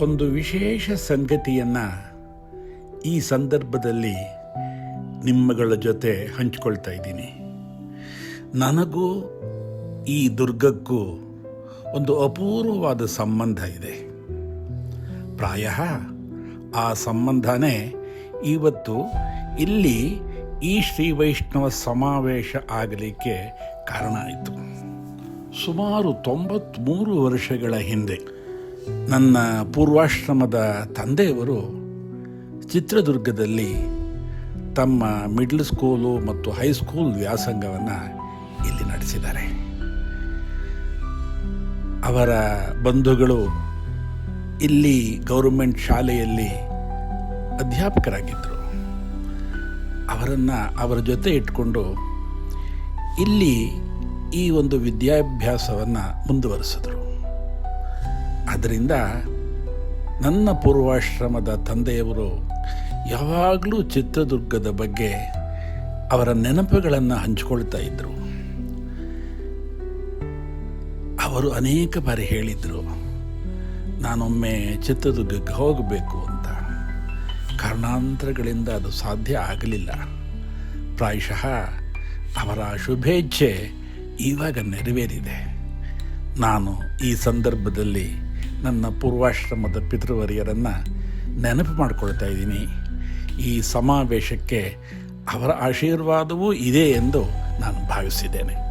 ಒಂದು ವಿಶೇಷ ಸಂಗತಿಯನ್ನು ಈ ಸಂದರ್ಭದಲ್ಲಿ ನಿಮ್ಮಗಳ ಜೊತೆ ಹಂಚ್ಕೊಳ್ತಾ ಇದ್ದೀನಿ. ನನಗೂ ಈ ದುರ್ಗಕ್ಕೂ ಒಂದು ಅಪೂರ್ವವಾದ ಸಂಬಂಧ ಇದೆ. ಪ್ರಾಯ ಆ ಸಂಬಂಧನೇ ಇವತ್ತು ಇಲ್ಲಿ ಈ ಶ್ರೀ ವೈಷ್ಣವ ಸಮಾವೇಶ ಆಗಲಿಕ್ಕೆ ಕಾರಣ ಆಯಿತು. ಸುಮಾರು ತೊಂಬತ್ತ್ಮೂರು ವರ್ಷಗಳ ಹಿಂದೆ ನನ್ನ ಪೂರ್ವಾಶ್ರಮದ ತಂದೆಯವರು ಚಿತ್ರದುರ್ಗದಲ್ಲಿ ತಮ್ಮ ಮಿಡ್ಲ್ ಸ್ಕೂಲು ಮತ್ತು ಹೈಸ್ಕೂಲ್ ವ್ಯಾಸಂಗವನ್ನು ಇಲ್ಲಿ ನಡೆಸಿದ್ದಾರೆ. ಅವರ ಬಂಧುಗಳು ಇಲ್ಲಿ ಗೌರ್ಮೆಂಟ್ ಶಾಲೆಯಲ್ಲಿ ಅಧ್ಯಾಪಕರಾಗಿದ್ದರು. ಅವರನ್ನು ಅವರ ಜೊತೆ ಇಟ್ಕೊಂಡು ಇಲ್ಲಿ ಈ ಒಂದು ವಿದ್ಯಾಭ್ಯಾಸವನ್ನು ಮುಂದುವರಿಸಿದ್ರು. ಅದರಿಂದ ನನ್ನ ಪೂರ್ವಾಶ್ರಮದ ತಂದೆಯವರು ಯಾವಾಗಲೂ ಚಿತ್ರದುರ್ಗದ ಬಗ್ಗೆ ಅವರ ನೆನಪುಗಳನ್ನು ಹಂಚಿಕೊಳ್ತಾ ಇದ್ದರು ಅವರು ಅನೇಕ ಬಾರಿ ಹೇಳಿದರು, ನಾನೊಮ್ಮೆ ಚಿತ್ರದುರ್ಗಕ್ಕೆ ಹೋಗಬೇಕು ಅಂತ. ಕಾರಣಾಂತರಗಳಿಂದ ಅದು ಸಾಧ್ಯ ಆಗಲಿಲ್ಲ. ಪ್ರಾಯಶಃ ಅವರ ಶುಭೇಚ್ಛೆ ಇವಾಗ ನೆರವೇರಿದೆ. ನಾನು ಈ ಸಂದರ್ಭದಲ್ಲಿ ನನ್ನ ಪೂರ್ವಾಶ್ರಮದ ಪಿತೃವರಿಯರನ್ನು ನೆನಪು ಮಾಡಿಕೊಳ್ತಾ ಇದ್ದೀನಿ. ಈ ಸಮಾವೇಶಕ್ಕೆ ಅವರ ಆಶೀರ್ವಾದವೂ ಇದೆ ಎಂದು ನಾನು ಭಾವಿಸಿದ್ದೇನೆ.